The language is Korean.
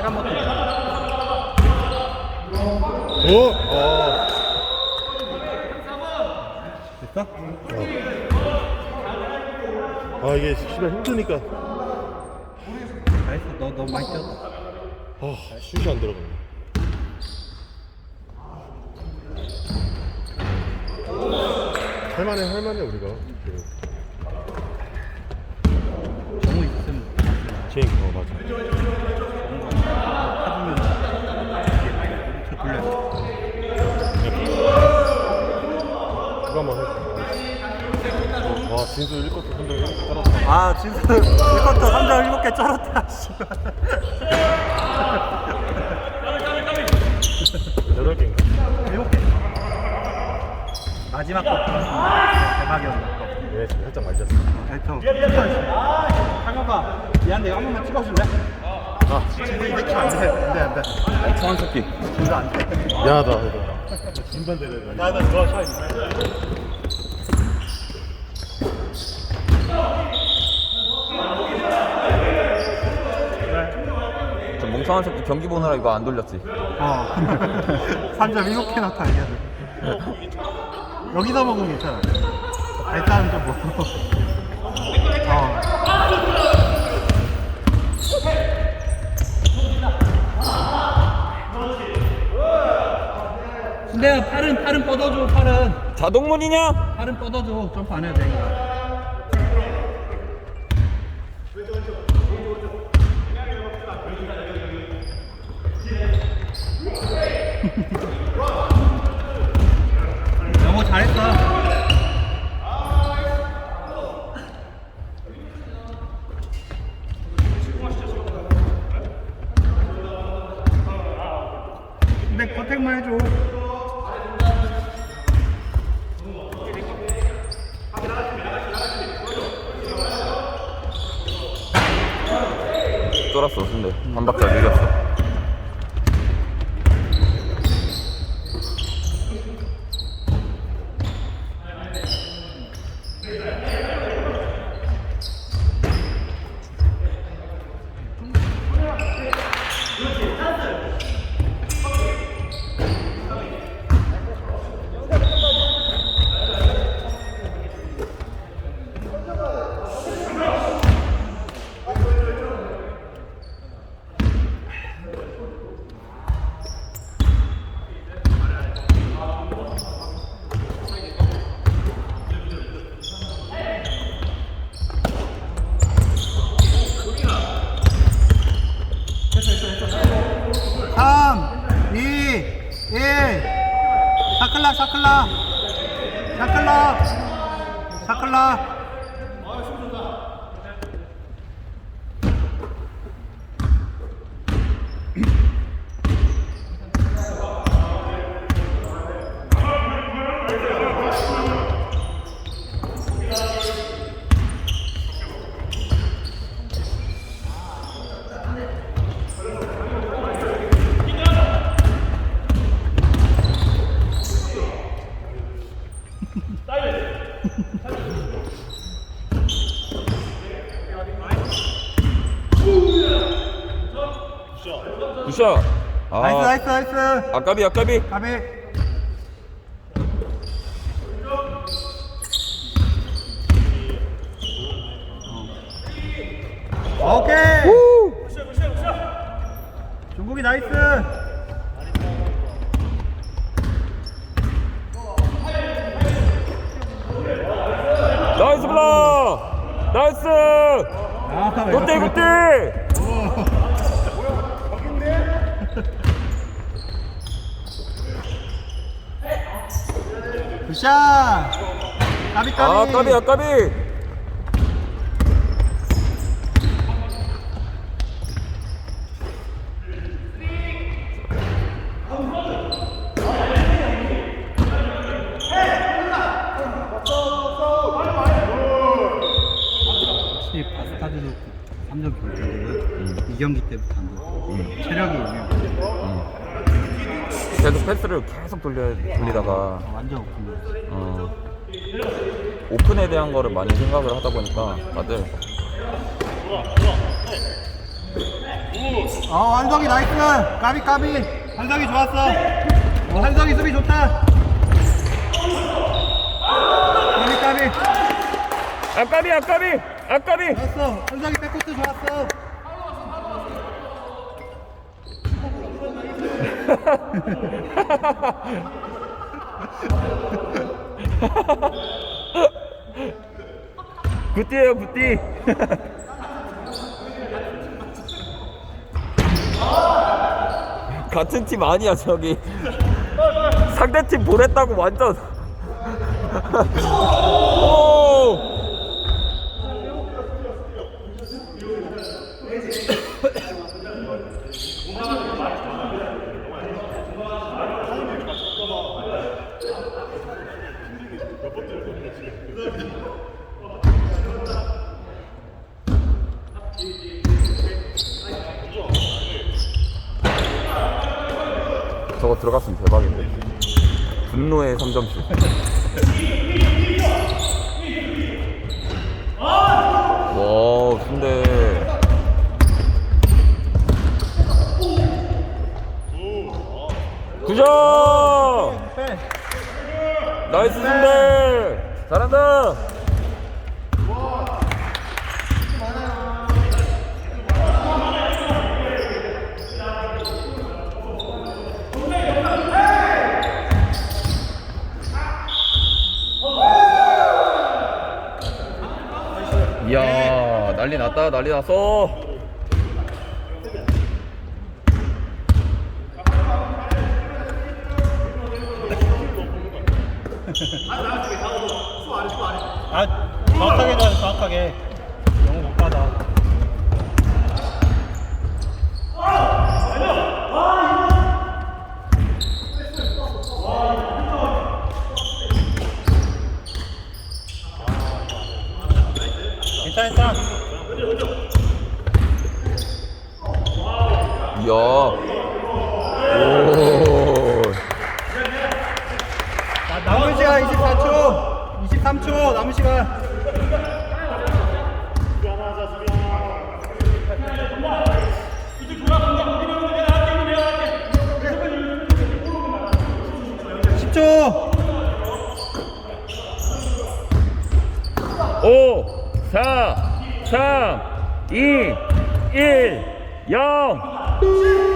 빨간 버튼. 오! 어. 됐어? 아 이게 씨발 힘드니까 잘했어. 너 너무 많이 뛰었다. 아 슛이 안 들어가네 할만해 할만해 우리가 그, 정우 있으면 제인 어 맞아 타주면 이렇게 돌려. 그거 한번 해줘 와 진수 1쿼터 선정 1쿼터 따랐다 아 진수 1쿼터 3점 7개 쩔었다. 씨발. 8개인가? 7개. 마지막 거 대박이었나? 얘 지금 살짝 말렸어 저 상혁아 미안한데 이거 한 번만 찍어줄래? 아 이렇게 안돼 안돼 안돼 멍청한 새끼. 진수 안돼 미안하다 이거 진반대를 나나 좋아 샤 이저 멍청한 새끼 경기 보느라 이거 안 돌렸지. 어 3점 7개 넣다 이겨야. 여기서 먹으면 괜찮아. 일단은 좀 먹고 어. 근데 팔은 팔은 뻗어줘 팔은. 자동문이냐? 팔은 뻗어줘. 점프 안 해도 되니까 영어 잘했어 근데 컨택만 해줘. 쫄았어, 근데 한 박자 밀렸어. 삼, 이, 일. 샤클락, 샤클락. 샤클락. 굿샷. 아, 나이스, 나이스, 나이스. 아까비, 아까비. 가비. 오케이. 중국이 나이스. 나이스 블락! 나이스! 아, 굿대, 굿대! 굿샷. 까비 까비. 아, 아까비, 아까비! 확실히 바스타드도 3점 결정은 이 경기 때부터 안 돼. 체력이 있네요. 계속 패스를 계속 돌려, 돌리다가. 아, 완전 오픈. 어, 오픈에 대한 거를 많이 생각을 하다 보니까 다들. 어 한석이 나이스. 까비 까비. 한석이 좋았어. 어, 한석이 수비 좋다. 까비 까비. 아까비 아까비 아까비. 좋았어. 한석이 백코트 좋았어 굿띠에요 굿띠. 같은 팀 아니야 저기. 상대팀 보냈다고 완전 오 저거 들어갔으면 대박인데. 분노의 3점슛 와 근데. 구점! 빼 나이스 순대 잘한다. 이야 난리 났다 난리 났어 아 정확하게 줘야 돼 정확하게 너무 못 받아 괜찮아 괜찮아 이야 오 자, 남은 시간 24초 23초 남은 시간 십초 5, 4, 3, 2, 1, 0.